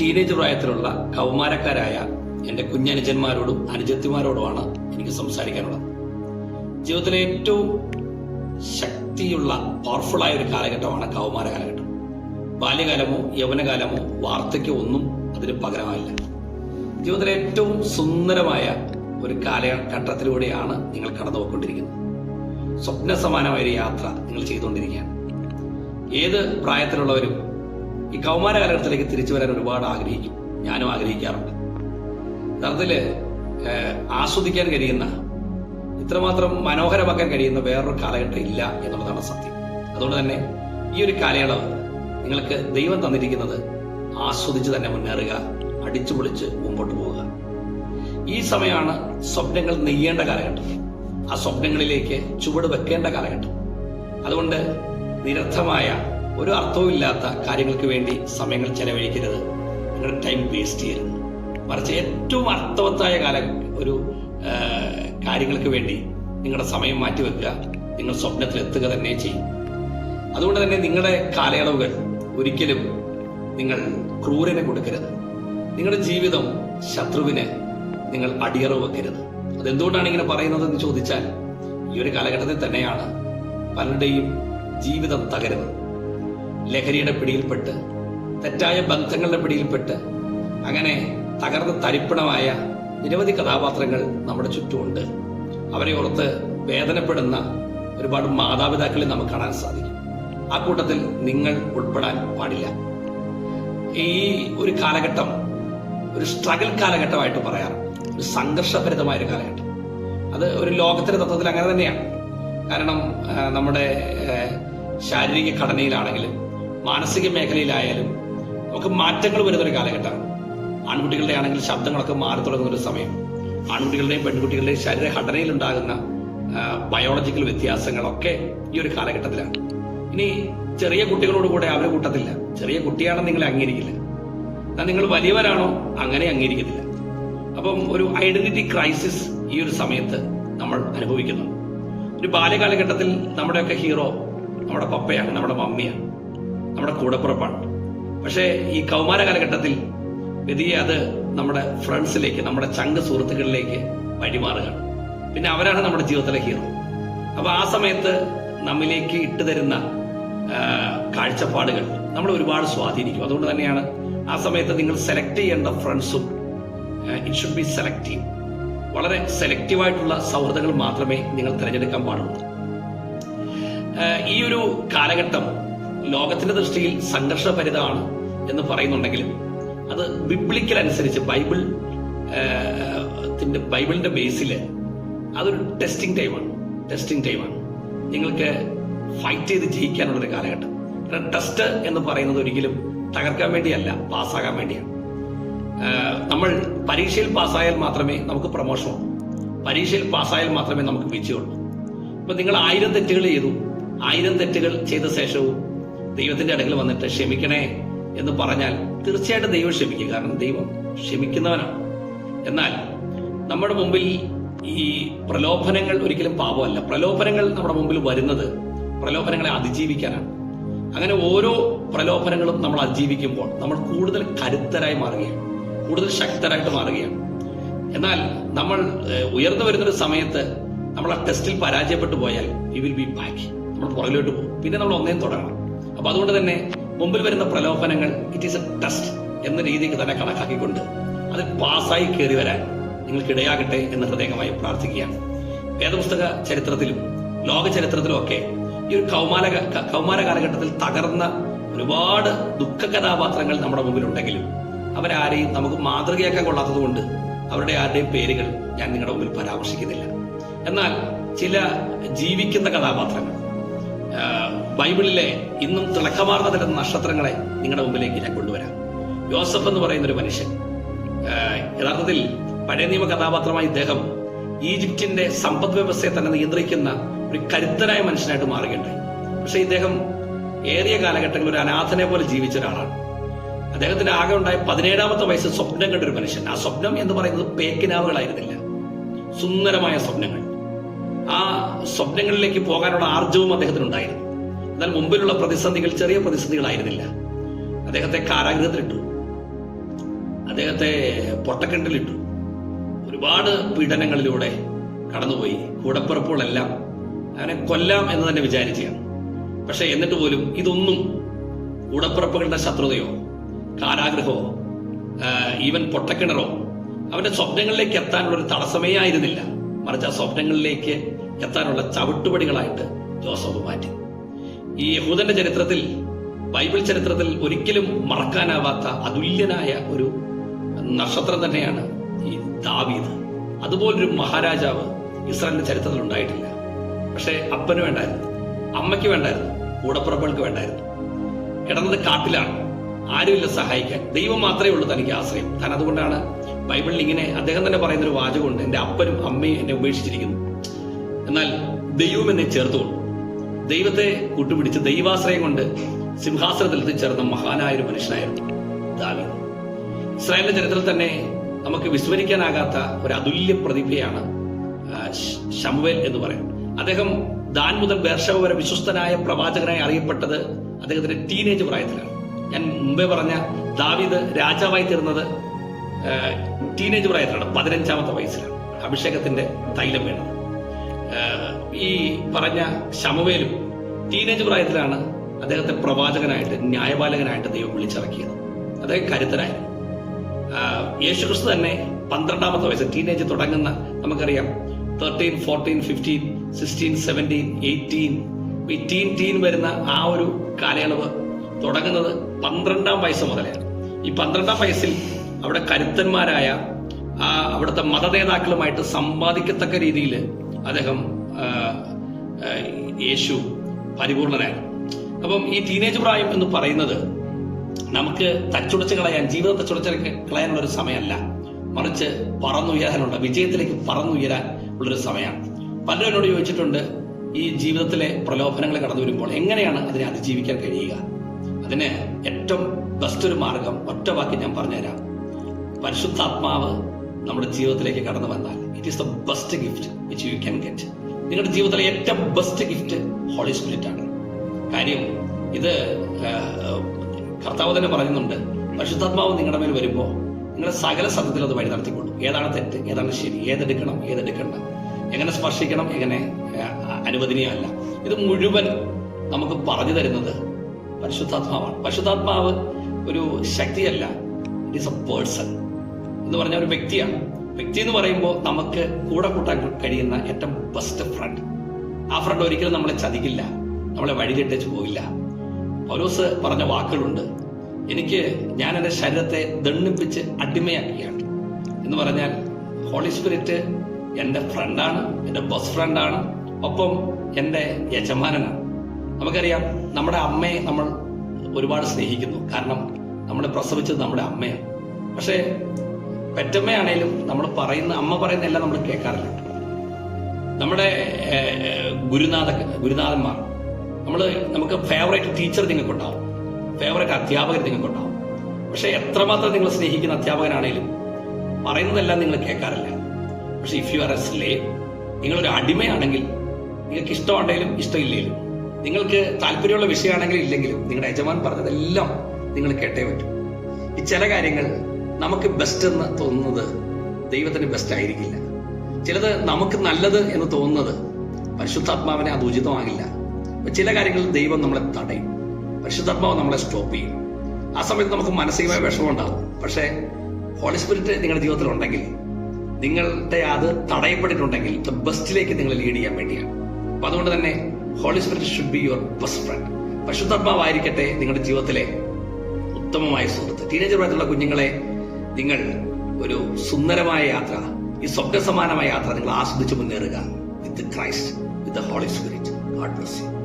Teenage പ്രായത്തിലുള്ള കൗമാരക്കാരായ എന്റെ കുഞ്ഞനുജന്മാരോടും അനുജത്തിമാരോടുമാണ് എനിക്ക് സംസാരിക്കാനുള്ളത്. ജീവിതത്തിലെ ഏറ്റവും ശക്തിയുള്ള പവർഫുൾ ആയ ഒരു കാലഘട്ടമാണ് കൗമാര കാലഘട്ടം ബാല്യകാലമോ യൗവനകാലമോ വാർത്തയ്ക്ക് ഒന്നും അതിന് പകരമായില്ല. ജീവിതത്തിലെ ഏറ്റവും സുന്ദരമായ ഒരു കാലഘട്ടത്തിലൂടെയാണ് നിങ്ങൾ കടന്നു പോയിക്കൊണ്ടിരിക്കുന്നത് സ്വപ്ന സമാനമായ ഒരു യാത്ര നിങ്ങൾ ചെയ്തുകൊണ്ടിരിക്കുകയാണ്. ഏത് പ്രായത്തിലുള്ളവരും ഈ കൗമാര കാലഘട്ടത്തിലേക്ക് തിരിച്ചു വരാൻ ഒരുപാട് ആഗ്രഹിക്കും. ഞാനും ആഗ്രഹിക്കാറുണ്ട്. യഥാർത്ഥത്തിൽ ആസ്വദിക്കാൻ കഴിയുന്ന ഇത്രമാത്രം മനോഹരമാക്കാൻ കഴിയുന്ന വേറൊരു കാലഘട്ടം ഇല്ല എന്നുള്ളതാണ് സത്യം. അതുകൊണ്ട് തന്നെ ഈ ഒരു കാലയളവ് നിങ്ങൾക്ക് ദൈവം തന്നിരിക്കുന്നത് ആസ്വദിച്ച് തന്നെ മുന്നേറുക അടിച്ചു പൊളിച്ച് മുമ്പോട്ട് പോവുക. ഈ സമയമാണ് സ്വപ്നങ്ങൾ നെയ്യേണ്ട കാലഘട്ടം. ആ സ്വപ്നങ്ങളിലേക്ക് ചുവട് വെക്കേണ്ട കാലഘട്ടം. അതുകൊണ്ട് നിരർത്ഥമായ ഒരു അർത്ഥവും ഇല്ലാത്ത കാര്യങ്ങൾക്ക് വേണ്ടി സമയങ്ങൾ ചെലവഴിക്കരുത്. നിങ്ങളുടെ ടൈം വേസ്റ്റ് ചെയ്യരുത്. മറിച്ച് ഏറ്റവും അർത്ഥവത്തായ കാല ഒരു കാര്യങ്ങൾക്ക് വേണ്ടി നിങ്ങളുടെ സമയം മാറ്റിവെക്കുക നിങ്ങൾ സ്വപ്നത്തിൽ എത്തുക തന്നെ ചെയ്യും. അതുകൊണ്ട് തന്നെ നിങ്ങളുടെ കാലയളവുകൾ ഒരിക്കലും നിങ്ങൾ ക്രൂരനെ കൊടുക്കരുത്. നിങ്ങളുടെ ജീവിതം ശത്രുവിന് നിങ്ങൾ അടിയറവ് വെക്കരുത്. അതെന്തുകൊണ്ടാണ് ഇങ്ങനെ പറയുന്നത് എന്ന് ചോദിച്ചാൽ ഈ ഒരു കാലഘട്ടത്തിൽ തന്നെയാണ് പലരുടെയും ജീവിതം തകരുന്നത്. ലഹരിയുടെ പിടിയിൽപ്പെട്ട് തെറ്റായ ബന്ധങ്ങളുടെ പിടിയിൽപ്പെട്ട് അങ്ങനെ തകർന്ന് തരിപ്പണമായ നിരവധി കഥാപാത്രങ്ങൾ നമ്മുടെ ചുറ്റുമുണ്ട്. അവരെ ഓർത്ത് വേദനപ്പെടുന്ന ഒരുപാട് മാതാപിതാക്കളെ നമുക്ക് കാണാൻ സാധിക്കും. ആ കൂട്ടത്തിൽ നിങ്ങൾ ഉൾപ്പെടാൻ പാടില്ല. ഈ ഒരു കാലഘട്ടം ഒരു സ്ട്രഗിൾ കാലഘട്ടമായിട്ട് പറയാറുണ്ട്. ഒരു സംഘർഷഭരിതമായ ഒരു കാലഘട്ടം. അത് ഒരു ലോകത്തിന്റെ തത്വത്തിൽ അങ്ങനെ തന്നെയാണ്. കാരണം നമ്മുടെ ശാരീരിക ഘടനയിലാണെങ്കിലും മാനസിക മേഖലയിലായാലും നമുക്ക് മാറ്റങ്ങൾ വരുന്ന ഒരു കാലഘട്ടമാണ് ആൺകുട്ടികളുടെ ആണെങ്കിൽ ശബ്ദങ്ങളൊക്കെ മാറി തുടങ്ങുന്ന ഒരു സമയം. ആൺകുട്ടികളുടെയും പെൺകുട്ടികളുടെയും ശരീരഘടനയിൽ ഉണ്ടാകുന്ന ബയോളജിക്കൽ വ്യത്യാസങ്ങളൊക്കെ ഈ ഒരു കാലഘട്ടത്തിലാണ്. ഇനി ചെറിയ കുട്ടികളോട് കൂടെ അവരെ കൂട്ടത്തില്ല. ചെറിയ കുട്ടിയാണെന്ന് നിങ്ങളെ അംഗീകരിക്കില്ല. എന്നാൽ നിങ്ങൾ വലിയവരാണോ? അങ്ങനെ അംഗീകരിക്കത്തില്ല. അപ്പം ഒരു ഐഡന്റിറ്റി ക്രൈസിസ് ഈ ഒരു സമയത്ത് നമ്മൾ അനുഭവിക്കുന്നു. ഒരു ബാല്യകാലഘട്ടത്തിൽ നമ്മുടെയൊക്കെ ഹീറോ നമ്മുടെ പപ്പയാണ് നമ്മുടെ മമ്മിയാണ്. നമ്മുടെ കൂടപ്പുറപ്പാണ്. പക്ഷേ ഈ കൗമാര കാലഘട്ടത്തിൽ വ്യതിയെ അത് നമ്മുടെ ഫ്രണ്ട്സിലേക്ക് നമ്മുടെ ചങ്ക് സുഹൃത്തുക്കളിലേക്ക് വഴിമാറുകയാണ്. പിന്നെ അവരാണ് നമ്മുടെ ജീവിതത്തിലെ ഹീറോ. അപ്പൊ ആ സമയത്ത് നമ്മിലേക്ക് ഇട്ടുതരുന്ന തരുന്ന കാഴ്ചപ്പാടുകൾ നമ്മൾ ഒരുപാട് സ്വാധീനിക്കും. അതുകൊണ്ട് തന്നെയാണ് ആ സമയത്ത് നിങ്ങൾ സെലക്ട് ചെയ്യേണ്ട ഫ്രണ്ട്സും ഇറ്റ് ഷുഡ് ബി സെലക്റ്റീവ് വളരെ സെലക്റ്റീവായിട്ടുള്ള സൗഹൃദങ്ങൾ മാത്രമേ നിങ്ങൾ തിരഞ്ഞെടുക്കാൻ പാടുള്ളൂ. ഈ ഒരു കാലഘട്ടം ലോകത്തിന്റെ ദൃഷ്ടിയിൽ സംഘർഷഭരിതമാണ് എന്ന് പറയുന്നുണ്ടെങ്കിലും അത് ബിബ്ലിക്കൽ അനുസരിച്ച് ബൈബിൾ ബൈബിളിന്റെ ബേസിൽ അതൊരു ടെസ്റ്റിംഗ് ടൈമാണ്. ടെസ്റ്റിംഗ് ടൈമാണ്. നിങ്ങൾക്ക് ഫൈറ്റ് ചെയ്ത് ജയിക്കാനുള്ള ഒരു കാലഘട്ടം ടെസ്റ്റ് എന്ന് പറയുന്നത് ഒരിക്കലും തകർക്കാൻ വേണ്ടിയല്ല പാസ്സാകാൻ വേണ്ടിയാണ്. നമ്മൾ പരീക്ഷയിൽ പാസ്സായാൽ മാത്രമേ നമുക്ക് പ്രൊമോഷൻ ഉള്ളൂ. പരീക്ഷയിൽ പാസ്സായാൽ മാത്രമേ നമുക്ക് വിജയമുള്ളൂ അപ്പൊ നിങ്ങൾ ആയിരം തെറ്റുകൾ ചെയ്തു. ആയിരം തെറ്റുകൾ ചെയ്ത ശേഷവും ദൈവത്തിന്റെ അടുക്കൽ വന്നിട്ട് ക്ഷമിക്കണേ എന്ന് പറഞ്ഞാൽ തീർച്ചയായിട്ടും ദൈവം ക്ഷമിക്കും. കാരണം ദൈവം ക്ഷമിക്കുന്നവനാണ്. എന്നാൽ നമ്മുടെ മുമ്പിൽ ഈ പ്രലോഭനങ്ങൾ ഒരിക്കലും പാപമല്ല. പ്രലോഭനങ്ങൾ നമ്മുടെ മുമ്പിൽ വരുന്നത് പ്രലോഭനങ്ങളെ അതിജീവിക്കാനാണ്. അങ്ങനെ ഓരോ പ്രലോഭനങ്ങളും നമ്മൾ അതിജീവിക്കുമ്പോൾ നമ്മൾ കൂടുതൽ കരുത്തരായി മാറുകയാണ്. കൂടുതൽ ശക്തരായിട്ട് മാറുകയാണ്. എന്നാൽ നമ്മൾ ഉയർന്നു വരുന്നൊരു സമയത്ത് നമ്മൾ ആ ടെസ്റ്റിൽ പരാജയപ്പെട്ടു പോയാൽ വി വിൽ ബി ബാക്ക് നമ്മൾ പുറകിലോട്ട് പോകും. പിന്നെ നമ്മൾ ഒന്നേം തുടങ്ങണം അപ്പൊ അതുകൊണ്ട് തന്നെ മുമ്പിൽ വരുന്ന പ്രലോഭനങ്ങൾ ഇറ്റ് ഈസ് എ ടെസ്റ്റ് എന്ന രീതിക്ക് തന്നെ കണക്കാക്കിക്കൊണ്ട് അത് പാസ്സായി കയറി വരാൻ നിങ്ങൾക്ക് ഇടയാകട്ടെ എന്ന് ഹൃദയമായി പ്രാർത്ഥിക്കുകയാണ്. വേദപുസ്തക ചരിത്രത്തിലും ലോക ചരിത്രത്തിലും ഒക്കെ ഈ ഒരു കൗമാര കൗമാര കാലഘട്ടത്തിൽ തകർന്ന ഒരുപാട് ദുഃഖ കഥാപാത്രങ്ങൾ നമ്മുടെ മുമ്പിലുണ്ടെങ്കിലും അവരാരെയും നമുക്ക് മാതൃകയാക്കാൻ കൊള്ളാത്തത് കൊണ്ട് അവരുടെ ആരുടെയും പേരുകൾ ഞാൻ നിങ്ങളുടെ മുമ്പിൽ പരാമർശിക്കുന്നില്ല. എന്നാൽ ചില ജീവിക്കുന്ന കഥാപാത്രങ്ങൾ ബൈബിളിലെ ഇന്നും തിളക്കമാർന്ന തരം നക്ഷത്രങ്ങളെ നിങ്ങളുടെ മുമ്പിലേക്ക് ഞാൻ കൊണ്ടുവരാം. യോസഫ് എന്ന് പറയുന്ന ഒരു മനുഷ്യൻ യഥാർത്ഥത്തിൽ പഴയ നിയമ കഥാപാത്രമായി ഇദ്ദേഹം ഈജിപ്തിന്റെ സമ്പദ് വ്യവസ്ഥയെ തന്നെ നിയന്ത്രിക്കുന്ന ഒരു കരുത്തനായ മനുഷ്യനായിട്ട് മാറുകയുണ്ടായി. പക്ഷെ ഇദ്ദേഹം ഏറിയ കാലഘട്ടങ്ങളിൽ ഒരു അനാഥനെ പോലെ ജീവിച്ച ഒരാളാണ്. അദ്ദേഹത്തിന്റെ ആകെ ഉണ്ടായ പതിനേഴാമത്തെ വയസ്സ് സ്വപ്നം കണ്ട ഒരു മനുഷ്യൻ. ആ സ്വപ്നം എന്ന് പറയുന്നത് പേക്കിനാവുകളായിരുന്നില്ല. സുന്ദരമായ സ്വപ്നങ്ങൾ. ആ സ്വപ്നങ്ങളിലേക്ക് പോകാനുള്ള ആർജവും അദ്ദേഹത്തിനുണ്ടായിരുന്നു. എന്നാൽ മുമ്പിലുള്ള പ്രതിസന്ധികൾ ചെറിയ പ്രതിസന്ധികളായിരുന്നില്ല. അദ്ദേഹത്തെ കാരാഗ്രഹത്തിലിട്ടു. അദ്ദേഹത്തെ പൊട്ടക്കിണറ്റിലിട്ടു. ഒരുപാട് പീഡനങ്ങളിലൂടെ കടന്നുപോയി. കൂടപ്പിറപ്പുകളെല്ലാം അവനെ കൊല്ലാം എന്ന് തന്നെ വിചാരിച്ചാണ് പക്ഷെ എന്നിട്ട് പോലും ഇതൊന്നും കൂടപ്പിറപ്പുകളുടെ ശത്രുതയോ കാരാഗ്രഹമോ ഈവൻ പൊട്ടക്കിണറോ അവന്റെ സ്വപ്നങ്ങളിലേക്ക് എത്താനുള്ള ഒരു തടസ്സമേ ആയിരുന്നില്ല. മറിച്ച് ആ സ്വപ്നങ്ങളിലേക്ക് എത്താനുള്ള ചവിട്ടുപടികളായിട്ട് ജോസഫ് മാറ്റി. ഈ യഹൂദന്റെ ചരിത്രത്തിൽ ബൈബിൾ ചരിത്രത്തിൽ ഒരിക്കലും മറക്കാനാവാത്ത അതുല്യനായ ഒരു നക്ഷത്രം തന്നെയാണ് ഈ ദാവീദ്. അതുപോലൊരു മഹാരാജാവ് ഇസ്രായേലിന്റെ ചരിത്രത്തിൽ ഉണ്ടായിട്ടില്ല. പക്ഷേ അപ്പന് വേണ്ടായിരുന്നു അമ്മയ്ക്ക് വേണ്ടായിരുന്നു കൂടപ്പുറപ്പുകൾക്ക് വേണ്ടായിരുന്നു. കിടന്നത് കാട്ടിലാണ് ആരുമില്ല സഹായിക്കാൻ. ദൈവം മാത്രമേ ഉള്ളൂ തനിക്ക് ആശ്രയം. താൻ അതുകൊണ്ടാണ് ബൈബിളിൽ ഇങ്ങനെ അദ്ദേഹം തന്നെ പറയുന്ന ഒരു വാചകമുണ്ട് എന്റെ അപ്പനും അമ്മയും എന്നെ ഉപേക്ഷിച്ചിരിക്കുന്നു. എന്നാൽ ദൈവം എന്നെ ചേർത്തുകൊണ്ടു. ദൈവത്തെ കൂട്ടുപിടിച്ച് ദൈവാശ്രയം കൊണ്ട് സിംഹാസനത്തിൽ എത്തിച്ചേർന്ന മഹാനായ ഒരു മനുഷ്യനായിരുന്നു ദാവീദ്. ഇസ്രായേലിന്റെ ചരിത്രത്തിൽ തന്നെ നമുക്ക് വിസ്മരിക്കാനാകാത്ത ഒരു അതുല്യ പ്രതിഭയാണ് ഷമുവേൽ എന്ന് പറയുന്നത്. അദ്ദേഹം ദാൻ മുതൽ ബേർഷവ വരെ വിശ്വസ്തനായ പ്രവാചകനായി അറിയപ്പെട്ടത് അദ്ദേഹത്തിന്റെ ടീനേജ് പ്രായത്തിലാണ്. ഞാൻ മുമ്പേ പറഞ്ഞ ദാവീദ് രാജാവായി തീർന്നത് ടീനേജ് പ്രായത്തിലാണ് പതിനഞ്ചാമത്തെ വയസ്സിലാണ്. അഭിഷേകത്തിന്റെ തൈലം ആഹ് ഈ പറഞ്ഞ ശമവേലും ടീനേജ് പ്രായത്തിലാണ് അദ്ദേഹത്തെ പ്രവാചകനായിട്ട് ന്യായപാലകനായിട്ട് ദൈവം വിളിച്ചിറക്കിയത്. അദ്ദേഹം കരുത്തരായി. യേശു യേശുക്രിസ്തു തന്നെ പന്ത്രണ്ടാമത്തെ വയസ്സ് ടീനേജ് തുടങ്ങുന്ന നമുക്കറിയാം thirteen fourteen fifteen sixteen seventeen eighteen ഈ ടീൻ ടീൻ വരുന്ന ആ ഒരു കാലയളവ് തുടങ്ങുന്നത് പന്ത്രണ്ടാം വയസ്സ് മുതലാണ്. ഈ പന്ത്രണ്ടാം വയസ്സിൽ അവിടെ കരുത്തന്മാരായ അവിടുത്തെ മതനേതാക്കളുമായിട്ട് സമ്പാദിക്കത്തക്ക രീതിയിൽ അദ്ദേഹം യേശു പരിപൂർണനായിരുന്നു അപ്പം ഈ ടീനേജ് പ്രായം എന്ന് പറയുന്നത് നമുക്ക് തച്ചുടച്ച് കളയാൻ ജീവിതം തച്ചുടച്ച് കളയാനുള്ള ഒരു സമയമല്ല. മറിച്ച് പറന്നുയരാനുള്ള വിജയത്തിലേക്ക് പറന്നുയരാൻ ഉള്ളൊരു സമയമാണ്. പലരും എന്നോട് ചോദിച്ചിട്ടുണ്ട് ഈ ജീവിതത്തിലെ പ്രലോഭനങ്ങൾ കടന്നു വരുമ്പോൾ എങ്ങനെയാണ് അതിനെ അതിജീവിക്കാൻ കഴിയുക? അതിന് ഏറ്റവും ബെസ്റ്റ് ഒരു മാർഗം ഒറ്റ വാക്കി ഞാൻ പറഞ്ഞുതരാം. പരിശുദ്ധാത്മാവ് നമ്മുടെ ജീവിതത്തിലേക്ക് കടന്നു വന്നാൽ it is the best gift which you can get നിങ്ങളുടെ ജീവിതത്തിലെ ഏറ്റവും ബെസ്റ്റ് ഗിഫ്റ്റ് ഹോളി സ്പിരിറ്റ് ആണ്. കാര്യം ഇത് കർത്താവ് തന്നെ പറയുന്നുണ്ട് പരിശുദ്ധാത്മാവ് നിങ്ങളുടെ മേൽ വരുമ്പോൾ നിങ്ങളെ സകല സത്യത്തിൽ അത് വഴി നടത്തിക്കൊള്ളു. ഏതാണ് തെറ്റ് ഏതാണ് ശരി ഏതെടുക്കണം ഏതെടുക്കണ്ട എങ്ങനെ സ്പർശിക്കണം എങ്ങനെ അനുവദനീയമല്ല. ഇത് മുഴുവൻ നമുക്ക് പറഞ്ഞു തരുന്നത് പരിശുദ്ധാത്മാവാണ്. പരിശുദ്ധാത്മാവ് ഒരു ശക്തിയല്ല ഇറ്റ് ഈസ് എ പേഴ്സൺ എന്ന് പറഞ്ഞ ഒരു വ്യക്തിയാണ്. വ്യക്തി എന്ന് പറയുമ്പോൾ നമുക്ക് കൂടെ കൂട്ടാൻ കഴിയുന്ന ഏറ്റവും ബെസ്റ്റ് ഫ്രണ്ട് ആ ഫ്രണ്ട് ഒരിക്കലും നമ്മളെ ചതിക്കില്ല നമ്മളെ വഴികെട്ടിച്ച് പോയില്ല പൗലോസ് പറഞ്ഞ വാക്കുകളുണ്ട്. എനിക്ക് ഞാൻ എന്റെ ശരീരത്തെ ദണ്ണിപ്പിച്ച് അടിമയാക്കുകയാണ്. എന്ന് പറഞ്ഞാൽ ഹോളി സ്പിരിറ്റ് എന്റെ ഫ്രണ്ടാണ് എന്റെ ബെസ്റ്റ് ഫ്രണ്ടാണ് ഒപ്പം എന്റെ യജമാനനാണ്. നമുക്കറിയാം നമ്മുടെ അമ്മയെ നമ്മൾ ഒരുപാട് സ്നേഹിക്കുന്നു. കാരണം നമ്മളെ പ്രസവിച്ചത് നമ്മുടെ അമ്മയാണ്. പക്ഷേ പെറ്റമ്മയാണേലും നമ്മൾ പറയുന്ന അമ്മ പറയുന്ന എല്ലാം നമ്മൾ കേൾക്കാറില്ല. നമ്മുടെ ഗുരുനാഥ ഗുരുനാഥന്മാർ നമ്മൾ നമുക്ക് ഫേവറേറ്റ് ടീച്ചർ നിങ്ങൾക്കുണ്ടാവും. ഫേവറേറ്റ് അധ്യാപകർ നിങ്ങൾക്കുണ്ടാവും. പക്ഷെ എത്രമാത്രം നിങ്ങൾ സ്നേഹിക്കുന്ന അധ്യാപകനാണേലും പറയുന്നതെല്ലാം നിങ്ങൾ കേൾക്കാറില്ല. പക്ഷെ ഇഫ് യു ആർ എ ലേ നിങ്ങളൊരു അടിമയാണെങ്കിൽ നിങ്ങൾക്ക് ഇഷ്ടമുണ്ടെങ്കിലും ഇഷ്ടമില്ലെങ്കിലും നിങ്ങൾക്ക് താല്പര്യമുള്ള വിഷയമാണെങ്കിലും ഇല്ലെങ്കിലും നിങ്ങളുടെ യജമാൻ പറഞ്ഞതെല്ലാം നിങ്ങൾ കേട്ടേ പറ്റും. ഈ ചില കാര്യങ്ങൾ നമുക്ക് ബെസ്റ്റ് എന്ന് തോന്നുന്നത് ദൈവത്തിന് ബെസ്റ്റ് ആയിരിക്കില്ല. ചിലത് നമുക്ക് നല്ലത് എന്ന് തോന്നുന്നത് പരിശുദ്ധാത്മാവിനെ അത് ഉചിതമാകില്ല. ചില കാര്യങ്ങളിൽ ദൈവം നമ്മളെ തടയും. പരിശുദ്ധാത്മാവ് നമ്മളെ സ്റ്റോപ്പ് ചെയ്യും. ആ സമയത്ത് നമുക്ക് മാനസികമായ വിഷമം ഉണ്ടാകും. പക്ഷേ ഹോളി സ്പിരിറ്റ് നിങ്ങളുടെ ജീവിതത്തിൽ ഉണ്ടെങ്കിൽ നിങ്ങളുടെ അത് തടയപ്പെട്ടിട്ടുണ്ടെങ്കിൽ ദ ബെസ്റ്റിലേക്ക് നിങ്ങൾ ലീഡ് ചെയ്യാൻ വേണ്ടിയാണ്. അപ്പൊ അതുകൊണ്ട് തന്നെ holy spirit should be your best friend പരിശുദ്ധാത്മാവായിരിക്കട്ടെ നിങ്ങളുടെ ജീവിതത്തിലെ ഉത്തമമായ സുഹൃത്ത്. ടീനേജർ പ്രായത്തിലുള്ള കുഞ്ഞുങ്ങളെ നിങ്ങൾ ഒരു സുന്ദരമായ യാത്ര ഈ സ്വപ്ന സമാനമായ യാത്ര നിങ്ങൾ ആസ്വദിച്ച് മുന്നേറുക. With Christ with holy spirit God bless you